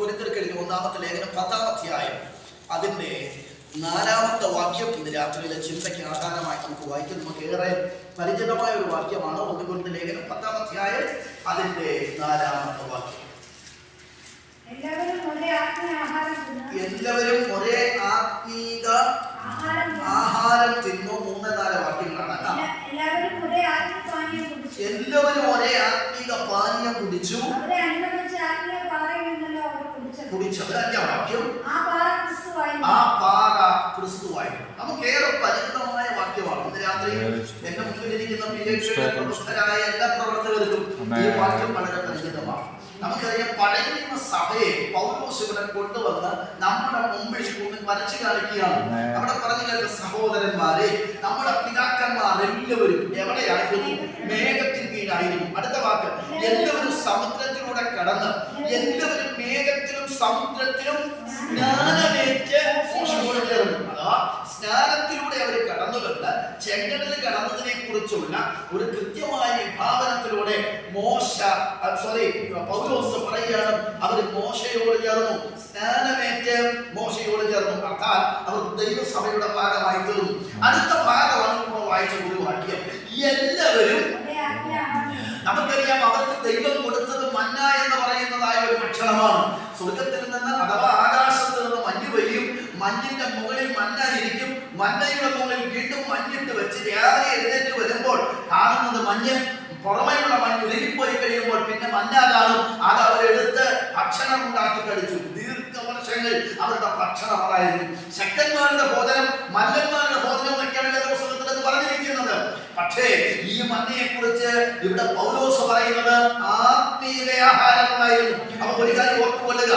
കുരുത്തിരക്കെഴുതി ഒന്നാമത്തെ ലേഖനം പത്താമധ്യായം അതിന്റെ നാലാമത്തെ വാക്യം ഇന്ന് രാത്രിയിലെ ചിന്തയ്ക്ക് ആധാരമായി നമുക്ക് വായിക്കാൻ നമുക്ക് ഏറെ പരിചിതമായ ഒരു വാക്യമാണ് ഒന്ന് കുരുത്ത ലേഖനം പത്താമധ്യായം അതിന്റെ നാലാമത്തെ വാക്യം. എല്ലാവരും ഒരേ ആത്മീക ആഹാരം തിന്നു? മൂന്ന് നാല് വാക്യങ്ങളാണ് എല്ലാവരും ഒരേ ആത്മീക പാനീയം കുടിച്ചു അവരെ അനുഗമിച്ച ആത്മീയ പാറയിൽ നിന്നല്ലോ അവർ കുടിച്ചത് കുടിച്ചത് അഞ്ചാം വാക്യം ആ പാറ ക്രിസ്തുവായിരുന്നു ആ നമുക്കേറെ പരിചിതമായ വാക്യമാണ് ഇന്ന് രാത്രി എന്റെ മുമ്പിലിരിക്കുന്ന പി പ്രമുഖരായ എല്ലാ പ്രവർത്തകർക്കും ഈ വാക്യം വളരെ പരിചിതമാണ്. നമുക്കറിയാം പഴയ നിയമ സഭയെ പൗലോസ് ഇവിടെ കൊണ്ടുവന്ന് നമ്മുടെ മുമ്പിൽ മുമ്പിൽ വരച്ചു കാണിക്കുകയാണ്. അവിടെ പറഞ്ഞു കേട്ട സഹോദരന്മാരെ നമ്മുടെ പിതാക്കന്മാർ എല്ലാവരും എവിടെയായിരുന്നു? മേഘത്തിൻ കീഴായിരുന്നു. അടുത്ത വാക്ക് എല്ലാവരും സമുദ്രത്തിലൂടെ കടന്ന് എല്ലാവരും സമുദ്രത്തിലും സ്നാനമേറ്റ് അഥവാ സ്നാനത്തിലൂടെ അവർ കടന്നുകൊണ്ട് ചെങ്കടൽ കടന്നതിനെ കുറിച്ചുള്ള ഒരു കൃത്യമായ വിഭാവനത്തിലൂടെ മോശ സോറി പൗലോസ് പറയുകയാണ് അവർ മോശയോട് ചേർന്നു. സ്നാനമേറ്റ് മോശയോട് ചേർന്നു. അർത്ഥാൽ അവർ ദൈവസഭയുടെ ഭാഗമായി തീർന്നു. അടുത്ത ഭാഗമാണ് നമ്മൾ വായിച്ച ഒരു എല്ലാവരും നമുക്കറിയാം അവർക്ക് ദൈവം കൊടുത്തത് മന്ന എന്ന് പറയുന്നതായ ഒരു ഭക്ഷണമാണ്. സ്വർഗത്തിൽ നിന്ന് അഥവാ ആകാശത്ത് നിന്ന് മഞ്ഞ് പെയ്യും മഞ്ഞിന്റെ മുകളിൽ മഞ്ഞായിരിക്കും മഞ്ഞയുടെ മുകളിൽ വീണ്ടും മഞ്ഞിട്ട് വെച്ച് രാവിലെ എഴുന്നേറ്റ് വരുമ്പോൾ കാണുന്നത് മഞ്ഞ് പുറമെയുള്ള മഞ്ഞ് ഉരുകിപ്പോയി കഴിയുമ്പോൾ പിന്നെ മഞ്ഞ കാണും അത് അവരെടുത്ത് ഭക്ഷണം ഉണ്ടാക്കി കഴിച്ചു. ദീർഘവർഷങ്ങൾ അവരുടെ ഭക്ഷണം അതായിരുന്നു. ശക്തന്മാരുടെ ഭോജനം മല്ലന്മാരുടെ ഭോജനം എന്നൊക്കെയാണ് വേദപുസ്തകത്തിൽ അത് പറഞ്ഞിരിക്കുന്നത് പക്ഷേ ഈ മഞ്ഞയെ കുറിച്ച് ഇവിടെ പൗലോസ് പറയുന്നത് ആത്മീയ ആഹാരം എന്നായിരുന്നു അപ്പൊ ഒരു കാര്യം ഓർത്തുകൊള്ളുക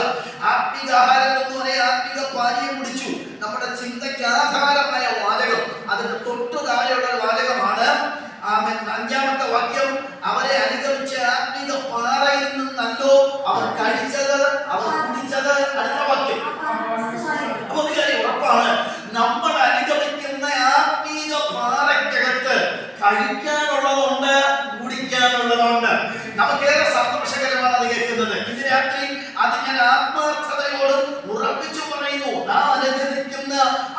ആത്മീക ആഹാരം എന്ന് പറയാൻ ആത്മീക പാനീയം കുടിച്ചു. നമ്മുടെ ചിന്തയ്ക്ക് ആധാരമായ വാചകം. അതിന്റെ തൊട്ടു താഴെയുള്ള വാചകമാണ്. അഞ്ചാമത്തെ വാക്യം അവരെ അനുഗമിച്ച ആത്മീക പാറയിൽ നിന്നല്ലോ അവർ കഴിച്ചത് അവർ കുടിച്ചത്. അടുത്ത വാക്യം. അപ്പൊ ഒരു കാര്യം ഉറപ്പാണ് നമുക്കേറെ സന്തോഷകരമാണ് അത് കേൾക്കുന്നത് ഇന്ന് രാത്രി അത് ഞാൻ ആത്മാർത്ഥതയോട് ഉറപ്പിച്ചു പറയുന്നു നാം അനുഗ്രഹിക്കുന്ന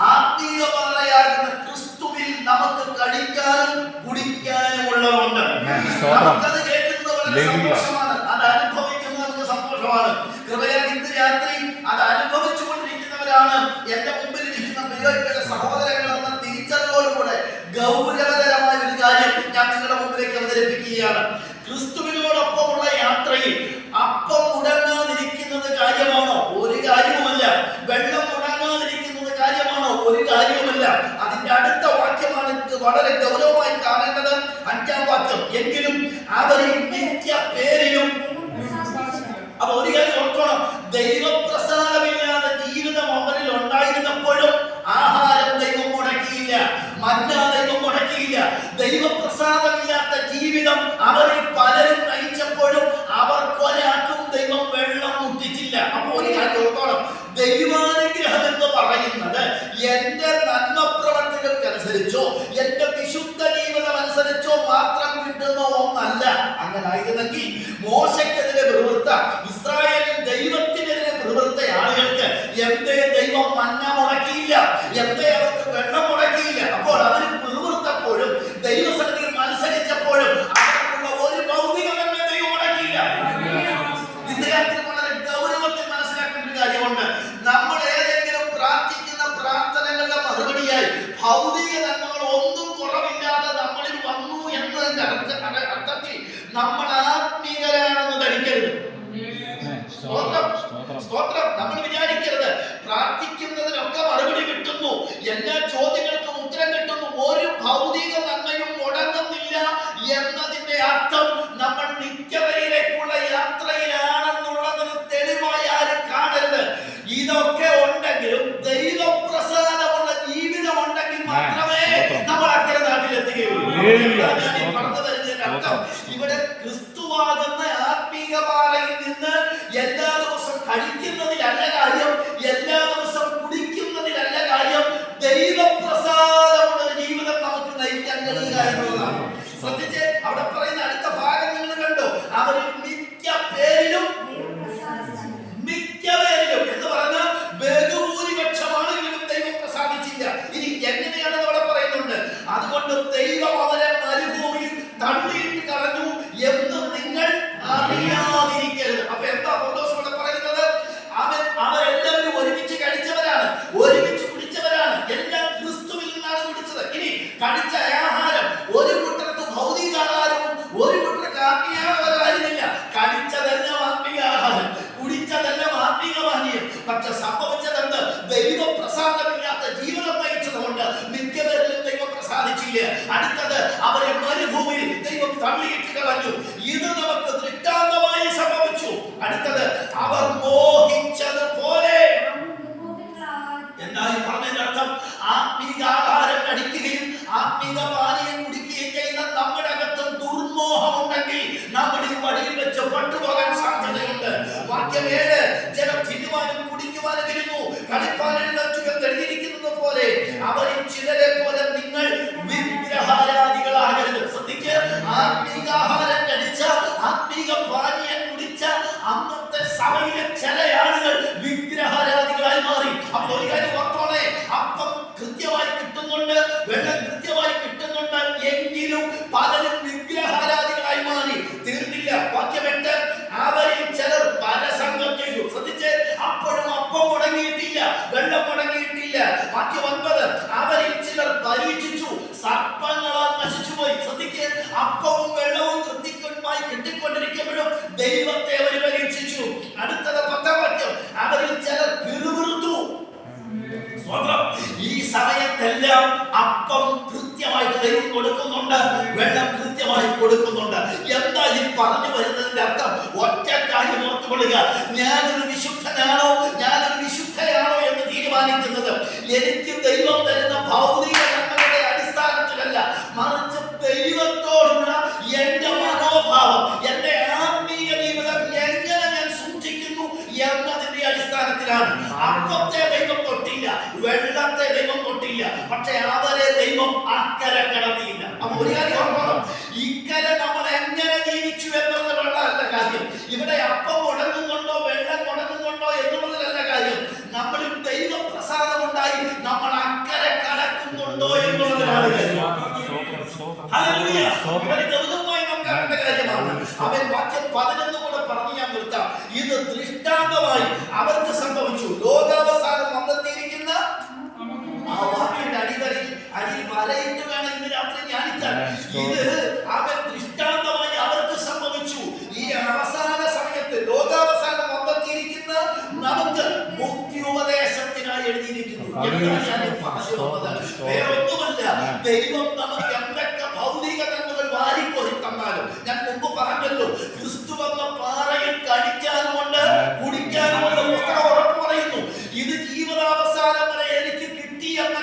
ആത്മീയ പാറയാകുന്ന ക്രിസ്തുവിൽ നമുക്ക് കഴിക്കാനും കുടിക്കാനും ഉള്ളതുണ്ട് സ്തോത്രം. നമുക്കത് കേൾക്കുന്നത് വളരെ ഹല്ലേലൂയ. സന്തോഷമാണ് അത് അനുഭവിക്കുന്നത് നമുക്ക് സന്തോഷമാണ് കൃപയാൽ ഇന്ന് രാത്രി അത് അനുഭവിച്ചുകൊണ്ടിരിക്കുന്നവരാണ് എന്റെ മുമ്പിൽ ഇരിക്കുന്ന പ്രിയപ്പെട്ട സഹോദരങ്ങൾ എന്ന തിരിച്ചറിവോടുകൂടെ ഗൗരവതരമായ ഒരു കാര്യം ഞാൻ നിങ്ങളുടെ മുമ്പിലേക്ക് അവതരിപ്പിക്കുകയാണ് ക്രിസ്തുവിനോടൊപ്പമുള്ള യാത്രയിൽ അപ്പം മുടങ്ങാതിരിക്കുന്നത് കാര്യമാണോ ഒരു കാര്യവുമല്ല വെള്ളം മുടങ്ങാതിരിക്കുന്നത് കാര്യമാണോ ഒരു കാര്യവുമല്ല അതിന്റെ അടുത്ത വാക്യമാണ് ഇത് വളരെ ഗൗരവമായി കാണേണ്ടത് അഞ്ചാം വാക്യം. എങ്കിലും അവരിൽ മിക്ക പേരിലും അപ്പൊ ഒരു കാര്യം ഓർക്കണം. ദൈവപ്രസാദമില്ലാതെ ജീവിതം അവരിൽ ഉണ്ടായിരുന്നപ്പോഴും ആഹാരം ദൈവം മുടക്കിയില്ല മറ്റാ ദൈവം മുടക്കിയില്ല. ദൈവപ്രസാദമില്ലാത്ത ജീവിതം അവരിൽ പലരും നയിച്ചപ്പോഴും അവർക്കൊരാൾക്കും ദൈവം വെള്ളം മുട്ടിച്ചില്ല അപ്പൊ ഒരു കാര്യം ഓർക്കണം ദൈവാനുഗ്രഹം എന്ന് പറയുന്നത് എന്റെ നന്മ പ്രവർത്തികൾക്കനുസരിച്ചോ എന്റെ വിശുദ്ധ ജീവിതം അനുസരിച്ചോ മാത്രം ഒന്നല്ല അങ്ങനെ ആയിരുന്നെങ്കിൽ മോശക്കെതിരെ പ്രവൃത്ത ഇസ്രായേലിൻ ദൈവത്തിനെതിരെ പ്രവൃത്ത ആളുകൾക്ക് എന്തേ ദൈവം മഞ്ഞ മുടക്കിയില്ല? എന്തേ അവർക്ക് വെള്ളം മുടക്കിയില്ല അപ്പോൾ അവർ പ്രവൃത്തപ്പോഴും ദൈവസന്നിധിയിൽ മത്സരിച്ചപ്പോഴും അവർക്കുള്ള ഒരു ഭൗതിക നന്മ ദൈവം മുടക്കിയില്ല ഇന്ന് രാത്രി വളരെ ഗൗരവത്തിൽ മനസ്സിലാക്കേണ്ട ഒരു കാര്യമുണ്ട് നമ്മൾ ഏതെങ്കിലും പ്രാർത്ഥിക്കുന്ന പ്രാർത്ഥനകളുടെ മറുപടിയായി ഭൗതിക നന്മകൾ ഒന്നും കുറവില്ലാതെ നമ്മളിൽ വന്നു എന്നതിന്റെ അർത്ഥത്തിൽ നമ്മൾ ആത്മീകരാണെന്ന് ധരിക്കരുത്. സ്തോത്രം. സ്തോത്രം സ്തോത്രം. നമ്മൾ വിചാരിക്കരുത്. പ്രാർത്ഥിക്കുന്നതിനൊക്കെ മറുപടി കിട്ടുന്നു. എല്ലാ ചോദ്യങ്ങൾക്കും ഉത്തരം കിട്ടുന്നു. ഒരു ഭൗതിക നന്മയും മുടങ്ങുന്നില്ല എന്നതിന്റെ അർത്ഥം നമ്മൾ നിത്യതയിലേക്കുള്ള യാത്രയിലാണെന്നുള്ളതിന് തെളിവായി ആരും കാണരുത്. ഇതൊക്കെ ഉണ്ടെങ്കിലും ദൈവപ്രസാദമുള്ള ജീവിതം ഉണ്ടെങ്കിൽ മാത്രമേ നമ്മൾ അക്കരെ നാട്ടിലെത്തുകയുള്ളൂ ഹല്ലേലൂയ. അതാണ് ഞാൻ ഈ പറഞ്ഞു വരുന്നതിന്റെ അർത്ഥം ഇവിടെ ക്രിസ്തുവാകുന്ന ആത്മീക പാറയിൽ നിന്ന് എല്ലാ ദിവസം കഴിക്കുന്നതിലല്ല കാര്യം എല്ലാ ദിവസം കുടിക്കുന്നതിലല്ല കാര്യം ദൈവപ്രസാദമുള്ള ഒരു ജീവിതം നമുക്ക് നയിക്കാൻ കഴിയുക എന്നുള്ളതാണ് ശ്രദ്ധിച്ച് അവിടെ പറയുന്ന അടുത്ത ഭാഗം നിങ്ങൾ കണ്ടോ അവരിൽ മിക്ക പേരിലും ദൈവപ്രസാദം മിക്ക പക്ഷെ സംഭവിച്ചതെന്ത് ദൈവപ്രസാദമില്ലാത്ത ജീവിതം നയിച്ചതുകൊണ്ട് മിക്കവരിലും ദൈവം പ്രസാദിച്ചില്ല? അടുത്തത് അവരെ മരുഭൂമിയിൽ ദൈവം തള്ളിയിട്ട് കളഞ്ഞു. ഇത് നമുക്ക് ദൃഷ്ടാന്തമായി സംഭവിച്ചു. അടുത്തത് അവർ മോഹിച്ചതുപോലെ. എന്നായി പറഞ്ഞതിന്റെ അർത്ഥം ആത്മീക ആഹാരം കഴിക്കുകയും ആത്മീക പാനീയം കുടിക്കുകയും ചെയ്യുന്ന നമ്മുടെ അകത്തും ദുർമോഹം ഉണ്ടെങ്കിൽ നമ്മൾ ഈ വഴിയിൽ വെച്ച് പട്ടുപോകാൻ സാധ്യതയുണ്ട് വാക്യം ഏഴ് ജനം തിന്നുവാനും കുടിക്കുവാനും എഴുന്നേറ്റു എന്ന് എഴുതിയിരിക്കുന്നത് പോലെ അവരിൽ ചിലരെ പോലെ നിങ്ങൾ വിഗ്രഹാരാധികളാകരുത്. ശ്രദ്ധിക്ക്. ആത്മീകാഹാരം കഴിച്ച ആത്മീക പാനീയം കുടിച്ച അന്നത്തെ സഭയിലെ ചില വാക്യം ഒൻപത്. അവരിൽ ചിലർ പരീക്ഷിച്ചു. സർപ്പങ്ങളാൽ നശിച്ചുപോയി. ശ്രദ്ധിക്ക്. അപ്പവും വെള്ളവും കൃത്യമായി കിട്ടിക്കൊണ്ടിരിക്കുമ്പോഴും ദൈവത്തെ അവർ പരീക്ഷിച്ചു. അടുത്തത് പത്താം വാക്യം. അവരിൽ ചിലർ പിറുപിറുത്തു. ഈ സമയത്തെല്ലാം അപ്പം കൃത്യമായിട്ട് ദൈവം കൊടുക്കുന്നുണ്ട്. വെള്ളം കൃത്യമായി കൊടുക്കുന്നുണ്ട്. എന്താ ഈ പറഞ്ഞു വരുന്നതിന്റെ അർത്ഥം? ഒറ്റ കാര്യം ഓർത്തുകൊള്ളുക. ഞാനൊരു വിശുദ്ധനാണോ? എന്ന് തീരുമാനിക്കുന്നത് എനിക്ക് ദൈവം തരുന്ന ഭൗതിക നന്മകളുടെ അടിസ്ഥാനത്തിലല്ല മറിച്ച് ദൈവത്തോടുള്ള എന്റെ മനോഭാവം എന്റെ ആത്മീയ ജീവിതം എങ്ങനെ ഞാൻ സൂക്ഷിക്കുന്നു എന്നതിന്റെ അടിസ്ഥാനത്തിലാണ്. അപ്പത്തെ ദൈവം തൊട്ടില്ല വെള്ളത്തെ ദൈവം തൊട്ടില്ല പക്ഷെ അവരെ ദൈവം അക്കരെ കടത്തിയില്ല. അപ്പൊ ഒരു കാര്യം ഓർക്കണം ഇക്കരെ നമ്മൾ എങ്ങനെ ജീവിച്ചു എന്നുള്ളതല്ല കാര്യം. ഇവിടെ അപ്പം ഉടങ്ങുന്നുണ്ടോ വെള്ളം ഉടങ്ങുന്നുണ്ടോ എന്നുള്ളതിലല്ല കാര്യം. നമ്മൾ ദൈവപ്രസാദം ഉണ്ടായി നമ്മൾ അക്കരെ കടക്കുന്നുണ്ടോ കാര്യമാണ്. അവൻ വാക്യം പതിനൊന്ന് കൂടെ പറഞ്ഞു ഞാൻ നിർത്താം. ഇത് ദൃഷ്ടാന്തമായി അവർക്ക് സംഭവിച്ചു. ലോകാവസാനം വേറൊന്നുമല്ല ദൈവം നമുക്ക് എന്തൊക്കെ ഭൗതിക നന്മകൾ വാരിക്കോരി തന്നാലും ഞാൻ മുമ്പ് പറഞ്ഞല്ലോ ക്രിസ്തു എന്ന പാറയിൽ കടിക്കാനുമുണ്ട് കുടിക്കാനുമുണ്ട്. ഉറപ്പ് പറയുന്നു ഇത് ജീവിതാവസാനം വരെ എനിക്ക് കിട്ടി എന്ന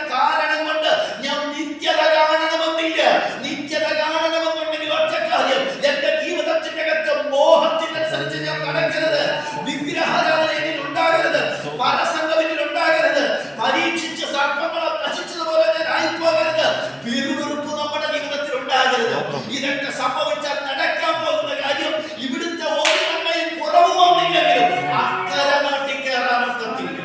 ഇതൊക്കെ സംഭവിച്ചാൽ നടക്കാൻ പോകുന്ന കാര്യം ഇവിടുത്തെ ഓരോ നന്മയും കുറവ് വന്നില്ലെങ്കിലും അക്കരെ നാട്ടിൽ കയറാനൊക്കത്തില്ല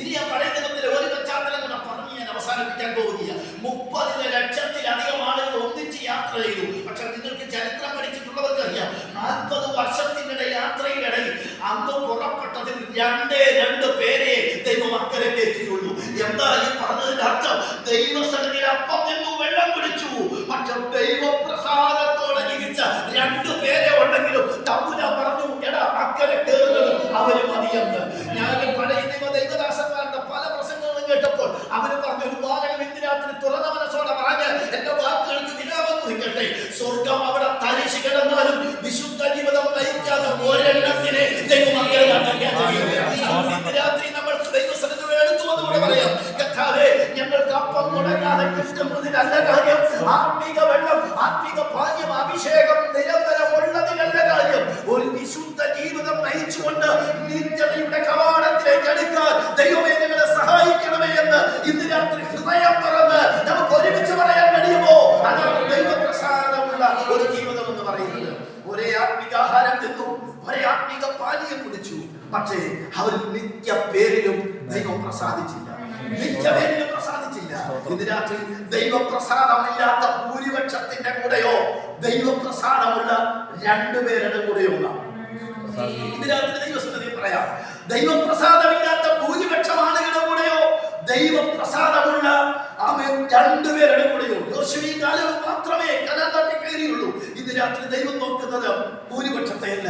ഇനി ഞാൻ പറയുന്നതിൽ ഒരു പശ്ചാത്തലം കൂടെ പറഞ്ഞ് ഞാൻ അവസാനിപ്പിക്കാൻ പോകുന്നില്ല മുപ്പതിന് ലക്ഷത്തിലധികം ആളുകൾ ഒന്നിച്ച് യാത്ര ചെയ്തു. പക്ഷെ നിങ്ങൾക്ക് ചരിത്രം പഠിച്ചിട്ടുള്ളവർക്ക് അറിയാം. നാൽപ്പത് വർഷത്തിനിടെ യാത്രയിലിടയിൽ അന്ന് പുറപ്പെട്ടതിൽ രണ്ടേ രണ്ട് പേരെ ദൈവം അക്കരെ കയറ്റിയുള്ളൂ. എന്താ ഈ പറഞ്ഞതിന്റെ എടാ അക്കരെ കയറുന്നത് അവർ മതിയെന്ന് ഞാൻ പഴയ നിയമ ദൈവദാസന്മാരുടെ പല പ്രസംഗങ്ങളും കേട്ടപ്പോൾ അവർ പറഞ്ഞ ഒരു വാചകം ഇന്ന് രാത്രി തുറന്ന മനസ്സോടെ പറഞ്ഞ് എന്റെ വാക്കുകൾക്ക് വിരാമം കുറിക്കട്ടെ. സ്വർഗം അവിടെ തരിശ് കിടന്നാലും വിശുദ്ധ ജീവിതം നയിക്കാത്ത ഒരെണ്ണത്തിനെ ദൈവം അങ്ങനെ ഇന്ന് രാത്രി നമ്മൾ ദൈവസന്നിധിയോട് എടുത്തു വന്നുകൂടെ പറയാം കർത്താവേ ഞങ്ങൾക്ക് അപ്പം മുടങ്ങാതെ കിട്ടുന്നതിനല്ല കാര്യം. ആത്മീക വെള്ളം ആത്മീക പാനീയം പക്ഷേ അവർ നിത്യ പേരിലും ദൈവം പ്രസാദിച്ചില്ല. നിത്യ പേരിലും പ്രസാദിച്ചില്ല. ഇന്ന് രാത്രി ദൈവപ്രസാദമില്ലാത്ത ഭൂരിപക്ഷത്തിന്റെ കൂടെയോ ദൈവപ്രസാദമുള്ള രണ്ടുപേരുടെ കൂടെയോ ഇന്ന് രാത്രി ദൈവസന്നിധി പറയാം. ദൈവപ്രസാദമില്ലാത്ത ഭൂരിപക്ഷം ആളുകളുടെ കൂടെയോ ദൈവപ്രസാദമുള്ള ആമേൻ രണ്ടുപേരുടെ കൂടെയോ. യോശുവയും കാലവും മാത്രമേ കലാതാട്ടി കയറിയുള്ളൂ. ഇന്ന് രാത്രി ദൈവം നോക്കുന്നത് ഭൂരിപക്ഷത്തെയല്ല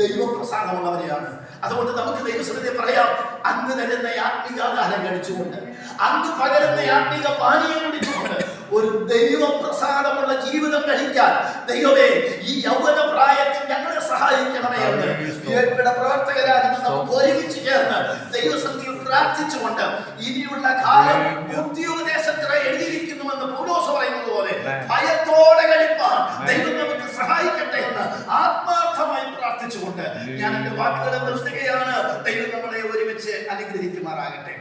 ദൈവപ്രസാദമുള്ളവരെയാണ്. അതുകൊണ്ട് നമുക്ക് ദൈവസഭത്തെ പറയാം. അങ്ങ് തരുന്ന ആത്മീകാഹാരം കഴിച്ചുകൊണ്ട് അങ്ങ് പകരുന്ന ആത്മീക പാനീയം കുടിച്ചുകൊണ്ട് ഒരു ദൈവ പ്രസാദമുള്ള ജീവിതം കഴിക്കാൻ ദൈവമേ ഈ യൗവന പ്രായത്തിൽ ഞങ്ങളെ സഹായിക്കണമേ എന്ന് വിവേകയുടെ പ്രവർത്തകരാകുന്ന നമുക്ക് ഒരുമിച്ച് ചേർന്ന് ദൈവസന്ധിയിൽ പ്രാർത്ഥിച്ചുകൊണ്ട് ഇനിയുള്ള കാലം ബുദ്ധിയോപദേശത്തിന് എഴുതിയിരിക്കുന്നുവെന്ന് പൗലോസ് പറയുന്നത് പോലെ ഭയത്തോടെ കഴിപ്പാൻ ദൈവം സഹായിക്കട്ടെ എന്ന് ആത്മാർത്ഥമായി പ്രാർത്ഥിച്ചുകൊണ്ട് ഞാൻ എന്റെ വാക്കുകളെ നിർത്തുകയാണ്. ദൈവം നമ്മളെ ഒരുമിച്ച് അനുഗ്രഹിക്കുമാറാകട്ടെ.